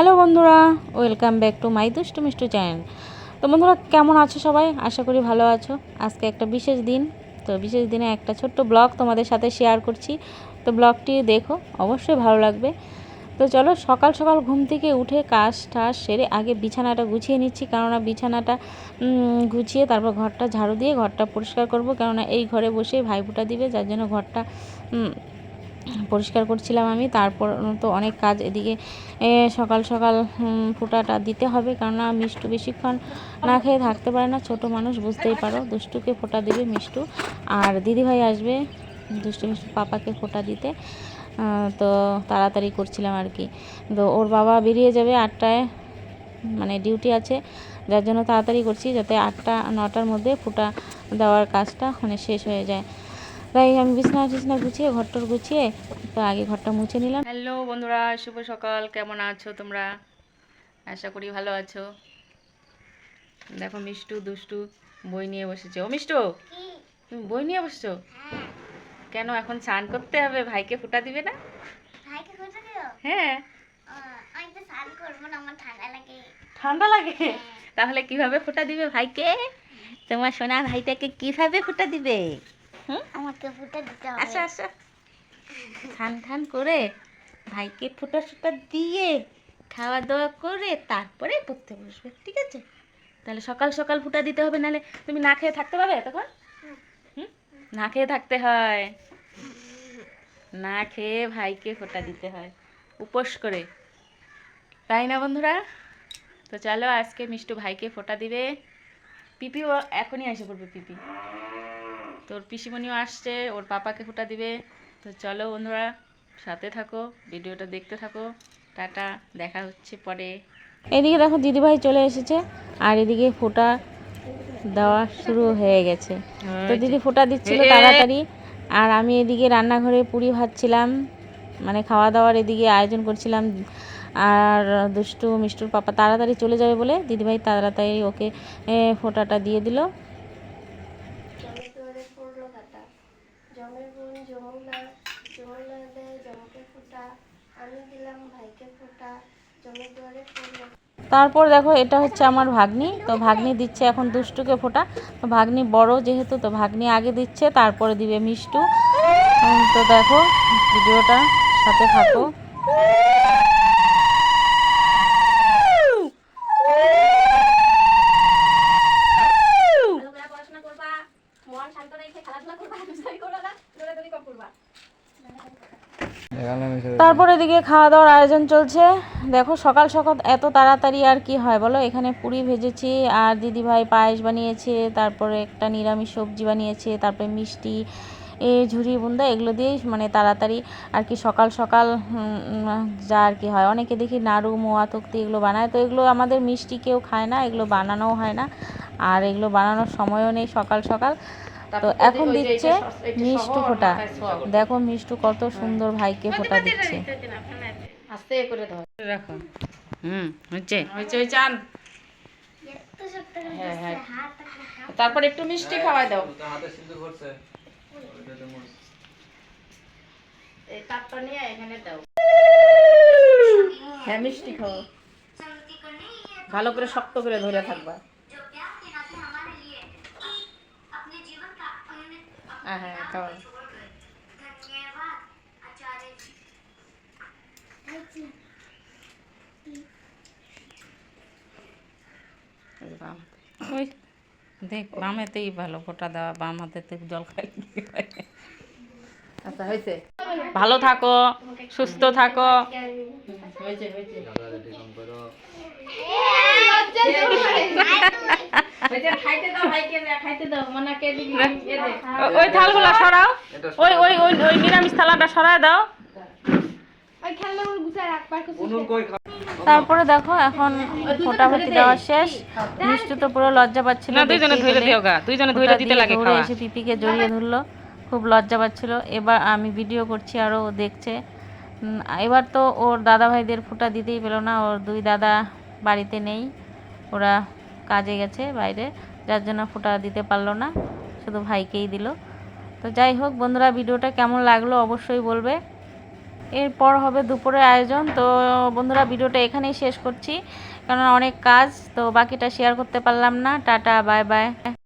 Hello বন্ধুরা, welcome back to my দুষ্টু Mishtu channel. তো বন্ধুরা, কেমন আছো সবাই? আশা করি ভালো আছো। আজকে একটা বিশেষ দিন, তো বিশেষ দিনে একটা ছোট্ট ব্লগ তোমাদের সাথে শেয়ার করছি। তো ব্লগটি দেখো, অবশ্যই ভালো লাগবে। তো চলো, সকাল সকাল ঘুম থেকে উঠে কাজ টাজ সেরে আগে বিছানাটা গুছিয়ে নিচ্ছি। কেননা বিছানাটা গুছিয়ে তারপর ঘরটা ঝাড়ু দিয়ে ঘরটা পরিষ্কার করব। কেননা এই ঘরে বসে ভাইফোঁটা দিবে, যার জন্য ঘরটা পরিষ্কার করছিলাম আমি। তারপর তো অনেক কাজ এদিকে সকাল সকাল ফোঁটাটা দিতে হবে। কেননা মিষ্টু বেশিক্ষণ না খেয়ে থাকতে পারে না। ছোট মানুষ, বুঝতেই পারো। দুষ্টুকে ফোঁটা দিবে মিষ্টু। আর দিদিভাই আসবে, দুষ্টু মিষ্টু পাপাকে ফোঁটা দিতে। তো তাড়াতাড়ি করছিলাম আর কি। তো ওর বাবা বেরিয়ে যাবে আটটায় মানে ডিউটি আছে। যার জন্য তাড়াতাড়ি করছি যাতে আটটা, নটার মধ্যে ফোঁটা দেওয়ার কাজটা মানে শেষ হয়ে যায়। তাই আমি বিছনা টিছনা গুছিয়ে ঘরটর গুছিয়ে তো আগে ঘরটা মুছে নিলাম। হ্যালো বন্ধুরা শুভ সকাল। কেমন আছো তোমরা? আশা করি ভালো আছো। দেখো মিষ্টু দুষ্টু বই নিয়ে বসেছে। ও মিষ্টু তুমি বই নিয়ে বসছো? কেন এখন স্নান করতে হবে? ভাইকে ফুটা দিবে না? ভাইকে কোথায় দিও? হ্যাঁ। আমি তো স্নান করব না আমার ঠান্ডা লাগে। ঠান্ডা লাগে? তাহলে কীভাবে ফুটা দিবে ভাইকে? তোমার সোনা ভাইটাকে কীভাবে ফুটা দিবে? আমাকে ফুটা দিতে হবে। আসো ঠান ঠান করে ভাইকে ফুটা ফুটা দিয়ে খাওয়া দাওয়া করে তারপরে পড়তে বসবে ঠিক আছে? তাহলে সকাল সকাল ফুটা দিতে হবে নাহলে তুমি না খেয়ে থাকতে পারবে তখন হুম? না খেয়ে থাকতে হয়। না খেয়ে ভাইকে ফোঁটা দিতে হয়। উপোস করে। তাই না বন্ধুরা? তো চলো আজকে মিষ্টু ভাইকে ফোঁটা দিবে। পিপিও এখনই এসে পড়বে পিপি। তোর পিসিমণিও আসছে ওর পাপাকে ফোঁটা দিবে। তো চলো বন্ধুরা সাথে থাকো ভিডিওটা দেখতে থাকো। টাটা দেখা হচ্ছে পরে। এদিকে দেখো দিদিভাই চলে এসেছে আর এদিকে ফোঁটা দেওয়া শুরু হয়ে গেছে। তো দিদি ফোঁটা দিচ্ছিল তাড়াতাড়ি আর আমি এদিকে রান্নাঘরে পুরি ভাজছিলাম মানে খাওয়া দাওয়ার এদিকে আয়োজন করছিলাম। আর দুষ্টু মিষ্টুর পাপা তাড়াতাড়ি চলে যাবে বলে দিদিভাই তাড়াতাড়ি ওকে ফোঁটাটা দিয়ে দিল জমে তোরে পড়ল কাটা জমের বোন যমুনা যমুনা দেয় জমকে ফুটা, আমি দিলাম ভাইকে ফুটা, জমে দুয়ারে পড়ল তারপর দেখো, এটা হচ্ছে আমার ভাগ্নি। তো ভাগ্নি দিচ্ছে এখন দুষ্টুকে ফোটা। তো ভাগ্নি বড় যেহেতু, তো ভাগ্নি আগে দিচ্ছে, তারপরে দিবে মিষ্টু। তো দেখো, ভিডিওটা সাথে থাকো। শান্ত রেখে খেলাধুলা করবা দুষ্টামি করবা না দৌড়াদৌড়ি কম করবা। তারপরে এদিকে খাওয়া দাওয়ার আয়োজন চলছে। দেখো সকাল সকাল এত তাড়াতাড়ি আর কি হয় বলো? এখানে পুরি ভেজেছি আর দিদিভাই পায়েস বানিয়েছে তারপরে একটা নিরামিষ সবজি বানিয়েছে তারপরে মিষ্টি এ ঝুরি বুন্দা এগুলো দিয়েই মানে তাড়াতাড়ি আর কি সকাল সকাল যা আর কি হয়। অনেকে দেখি নাড়ু মোয়া তক্তি এগুলো বানায়। তো এগুলো আমাদের মিষ্টি কেউ খায় না এগুলো বানানোও হয় না। আর এগুলো বানানোর সময়ও নেই সকাল সকাল। তো এখন দিচ্ছে মিষ্টু ফোঁটা। দেখো মিষ্টু কত সুন্দর ভাইকে ফোঁটা দিচ্ছে। আস্তে করে ধর। রাখো। হুম হচ্ছে। আন এত শক্ত করে হ্যাঁ হ্যাঁ। তারপর একটু মিষ্টি খাওয়াই দাও। এই কাপটা নিয়ে এখানে দাও। হ্যাঁ মিষ্টি খাও। ভালো করে শক্ত করে ধরে থাকবা। হ্যাঁ হ্যাঁ হাতে। ওই দেখ বাম হাতেই ভালো ফোঁটা দেওয়া বাম হাতে জল খাই। আচ্ছা হয়েছে। ভালো থাকো সুস্থ থাকো। হয়েছে হয়েছে খাইতে দাও ভাইকে দে, খাইতে দাও মানে কে দিবি এ দে ও- ওই থালগুলা সরাও। ওই ওই ওই ওই নিরামিষ থালাটা সরায় দাও। ওই খেলনাগুলো গুছায় রাখবার তারপরে দেখো এখন ফোটাফুটি দেওয়া শেষ। মিষ্টি তো পুরো লজ্জা পাচ্ছিল না দুইজনে ধরে দিও গা দুইজনে ধরে দিতে লাগে খাওয়া। এসে পিপিকে জড়িয়ে ধরলো। খুব লজ্জা পাচ্ছিল। এবার আমি ভিডিও করছি আরও ও দেখছে। এবার তো ওর দাদা ভাইদের ফোঁটা দিতেই পেল না। ওর দুই দাদা বাড়িতে নেই। ওরা কাজে গেছে বাইরে। যার জন্য ফোটা দিতে পারল না, শুধু ভাইকেই দিল। তো যাই হোক বন্ধুরা, ভিডিওটা কেমন লাগল অবশ্যই বলবে। এরপর হবে দুপুরের আয়োজন। তো বন্ধুরা, ভিডিওটা এখানেই শেষ করছি। কারণ অনেক কাজ, তো বাকিটা শেয়ার করতে পারলাম না। Tata bye bye